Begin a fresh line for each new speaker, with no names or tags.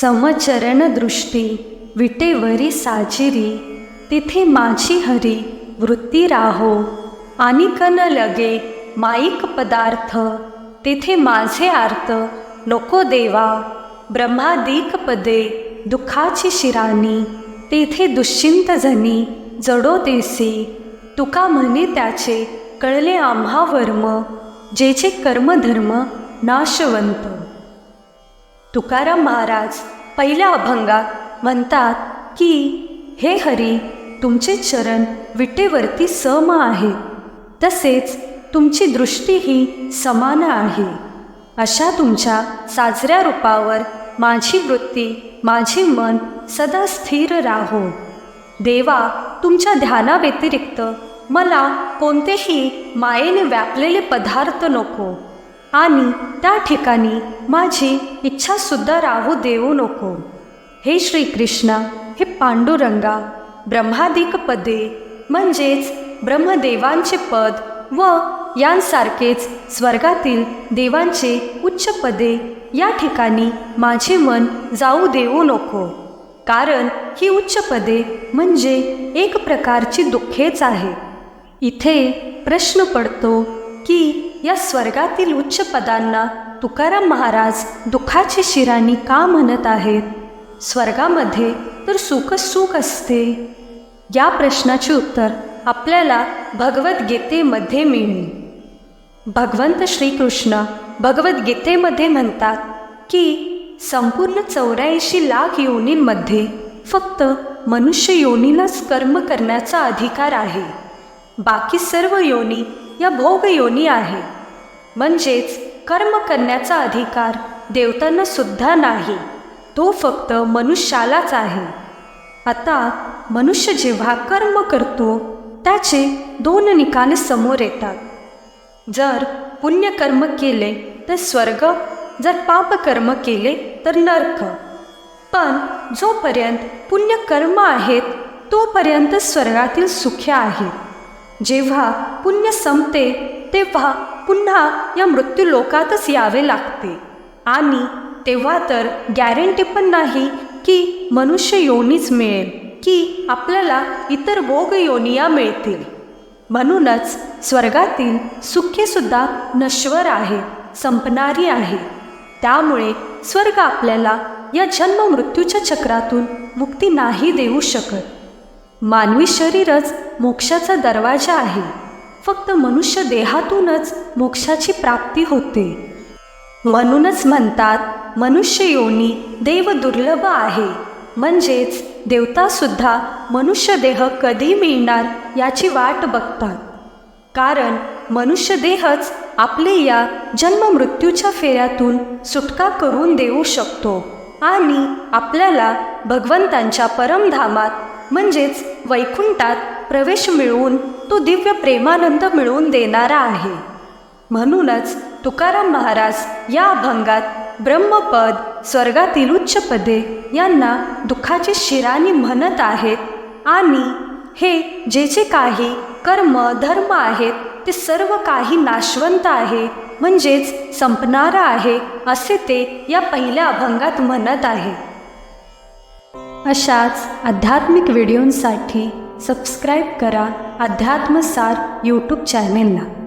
समचरण दृष्टी विटेवरी साजिरी तिथे माझी हरी वृत्ती राहो. आणि कन लगे माईक पदार्थ तिथे माझे आर्त नको देवा. ब्रह्मादिक पदे दुःखाची शिरानी तेथे दुश्चिंत जनी जडो देसी. तुका म्हणे त्याचे कळले आम्हा वर्म जेचे कर्मधर्म नाशवंत. तुकाराम महाराज पहिल्या अभंगात म्हणतात की हे हरी तुमचे चरण विटेवरती सम आहे. तसेच तुमची दृष्टीही समान आहे. अशा तुमच्या साजऱ्या रूपावर माझी वृत्ती माझे मन सदा स्थिर राहो. देवा तुमच्या ध्यानाव्यतिरिक्त मला कोणतेही मायेने व्यापलेले पदार्थ नको. आणि त्या ठिकाणी माझी इच्छासुद्धा राहू देऊ नको. हे श्रीकृष्ण हे पांडुरंगा ब्रह्मादिक पदे म्हणजेच ब्रह्मदेवांचे पद व यांसारखेच स्वर्गातील देवांचे उच्च पदे या ठिकाणी माझे मन जाऊ देऊ नको. कारण ही उच्च पदे म्हणजे एक प्रकारची दुःखेच आहे. इथे प्रश्न पडतो की या स्वर्गातील उच्च पदांना तुकाराम महाराज दुःखाची शिराणी का म्हणत आहेत? स्वर्गामध्ये तर सुख सुख असते. या प्रश्नाचे उत्तर आपल्याला भगवद्गीतेमध्ये मिळेल. भगवंत श्रीकृष्ण भगवद्गीतेमध्ये म्हणतात की संपूर्ण चौऱ्याऐंशी लाख योनींमध्ये फक्त मनुष्य योनीलाच कर्म करण्याचा अधिकार आहे. बाकी सर्व योनी या भोग योनी आहे. म्हणजेच कर्म करण्याचा अधिकार देवतांना सुद्धा नाही. तो फक्त मनुष्यालाच आहे. आता मनुष्य जेव्हा कर्म करतो त्याचे दोन निकाल समोर येतात. जर पुण्यकर्म केले तर स्वर्ग जर पापकर्म केले तर नर्क. पण जोपर्यंत पुण्यकर्म आहेत तोपर्यंत स्वर्गातील सुख्य आहेत जेव्हा पुण्य संपते तेव्हा पुन्हा या मृत्यूलोकातच यावे लागते. आणि तेव्हा तर गॅरंटी पण नाही की मनुष्य योनीच मिळेल की आपल्याला इतर भोग योनिया मिळतील. म्हणूनच स्वर्गातील सुखेसुद्धा नश्वर आहे संपणारी आहे. त्यामुळे स्वर्ग आपल्याला या जन्म मृत्यूच्या चक्रातून मुक्ती नाही देऊ शकत. मानवी शरीरच मोक्षाचा दरवाजा आहे. फक्त मनुष्य देहातूनच मोक्षाची प्राप्ती होते. म्हणूनच म्हणतात मनुष्य योनी देव दुर्लभ आहे. म्हणजेच देवतासुद्धा मनुष्य देह कधी मिळणार याची वाट बघतात. कारण मनुष्य देहच आपले या जन्ममृत्यूच्या फेऱ्यातून सुटका करून देऊ शकतो. आणि आपल्याला भगवंतांच्या परमधामात म्हणजेच वैकुंठात प्रवेश मिळवून तो दिव्य प्रेमानंद मिळवून देणारा आहे. म्हणूनच तुकाराम महाराज या अभंगात ब्रह्मपद स्वर्गातील उच्च पदे यांना दुःखाची शिराणी म्हणत आहेत आणि हे जे जे काही कर्म धर्म आहेत ते सर्व काही नाशवंत आहे म्हणजेच संपणारं आहे असे ते या पहिल्या अभंगात म्हणत आहे. अशाच आध्यात्मिक व्हिडिओंसाठी सबस्क्राईब करा अध्यात्मसार यूट्यूब चॅनेलला.